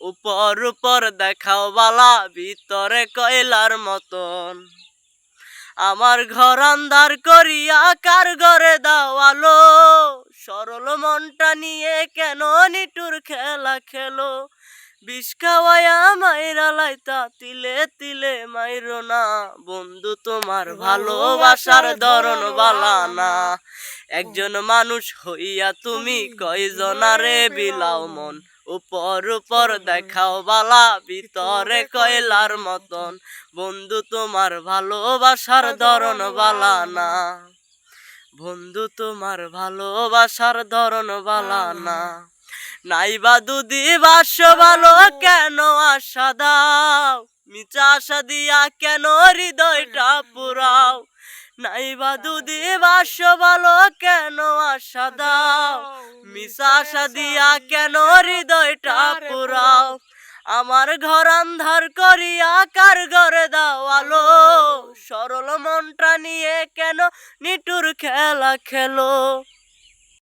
উপর উপর দেখাও বালা ভিতরে কয়লার মতন। আমার ঘর আন্ধার করিয়া কার ঘরে দাওয়ালো সরল মনটা নিয়ে কেন নিটুর খেলা খেলো? বিষ খাওয়ায়া মাইরা লাইতা তিলে তিলে মাইরো না। বন্ধু তোমার ভালোবাসার ধরন বালা না। একজন মানুষ হইয়া তুমি কয়জনারে বিলাও মন? উপর উপর দেখাও বালা ভিতরে কয়লার মতন। বন্ধু তোমার ভালোবাসার ধরন বালা না। বন্ধু তোমার ভালোবাসার ধরন বালা না। নাইবা দুদি বাস ভালো কেন আশা দাও? মিচা আশা দিয়া কেন হৃদয়টা পুরাও? নাইবা দুদি বাস ভালো কেন আশা দাও? মিশা আশা দিয়া কেন হৃদয়টা পুরাও? আমার ঘর আন্ধার করিয়া কার ঘরে দাও আলো? সরল মনটা নিয়ে কেন নিটুর খেলা খেলো?